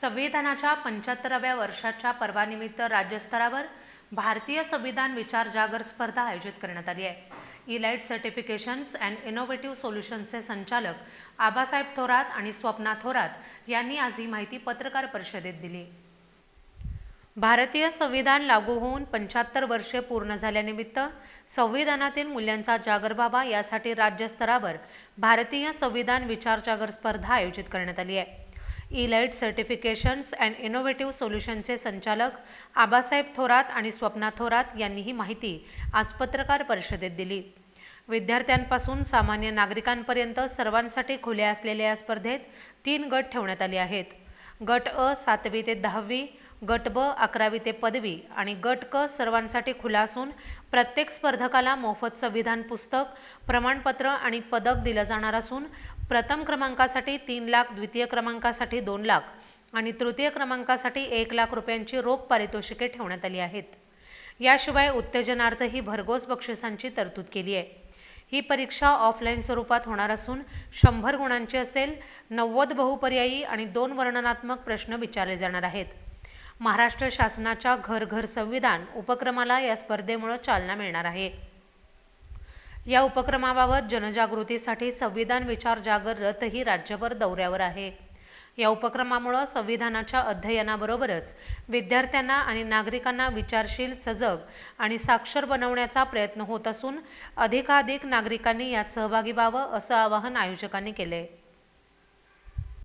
संविधानाच्या पंच्याहत्तराव्या वर्षाच्या पर्वानिमित्त राज्यस्तरावर भारतीय संविधान विचार जागर स्पर्धा आयोजित करण्यात आली आहे. इलाइट सर्टिफिकेशन्स अँड इनोव्हेटिव्ह सोल्युशन्सचे संचालक आबासाहेब थोरात आणि स्वप्ना थोरात यांनी आज ही माहिती पत्रकार परिषदेत दिली. भारतीय संविधान लागू होऊन पंच्याहत्तर वर्षे पूर्ण झाल्यानिमित्त संविधानातील मूल्यांचा जागर व्हावा यासाठी राज्यस्तरावर भारतीय संविधान विचार जागर स्पर्धा आयोजित करण्यात आली आहे. इलाईट सर्टिफिकेशन्स अँड इनोव्हेटिव्ह सोल्युशनचे संचालक आबासाहेब थोरात आणि स्वप्ना थोरात यांनी ही माहिती आज पत्रकार परिषदेत दिली. विद्यार्थ्यांपासून सामान्य नागरिकांपर्यंत सर्वांसाठी खुल्या असलेल्या या स्पर्धेत तीन गट ठेवण्यात आले आहेत. गट अ सातवी ते दहावी गट ब अकरावी ते पदवी आणि गट क सर्वांसाठी खुला असून प्रत्येक स्पर्धकाला मोफत संविधान पुस्तक प्रमाणपत्र आणि पदक दिलं जाणार असून प्रथम क्रमांकासाठी तीन लाख द्वितीय क्रमांकासाठी दोन लाख आणि तृतीय क्रमांकासाठी एक लाख रुपयांची रोख पारितोषिके ठेवण्यात आली आहेत. याशिवाय उत्तेजनार्थ ही भरघोस बक्षिसांची तरतूद केली आहे. ही परीक्षा ऑफलाईन स्वरूपात होणार असून शंभर गुणांची असेल नव्वद बहुपर्यायी आणि दोन वर्णनात्मक प्रश्न विचारले जाणार आहेत. महाराष्ट्र शासनाच्या घर घर संविधान उपक्रमाला या स्पर्धेमुळे चालना मिळणार आहे. या उपक्रमाबाबत जनजागृतीसाठी संविधान विचार जागर रथही राज्यभर दौऱ्यावर आहे. या उपक्रमामुळं संविधानाच्या अध्ययनाबरोबरच विद्यार्थ्यांना आणि नागरिकांना विचारशील सजग आणि साक्षर बनवण्याचा प्रयत्न होत असून अधिकाधिक नागरिकांनी यात सहभागी व्हावं असं आवाहन आयोजकांनी केले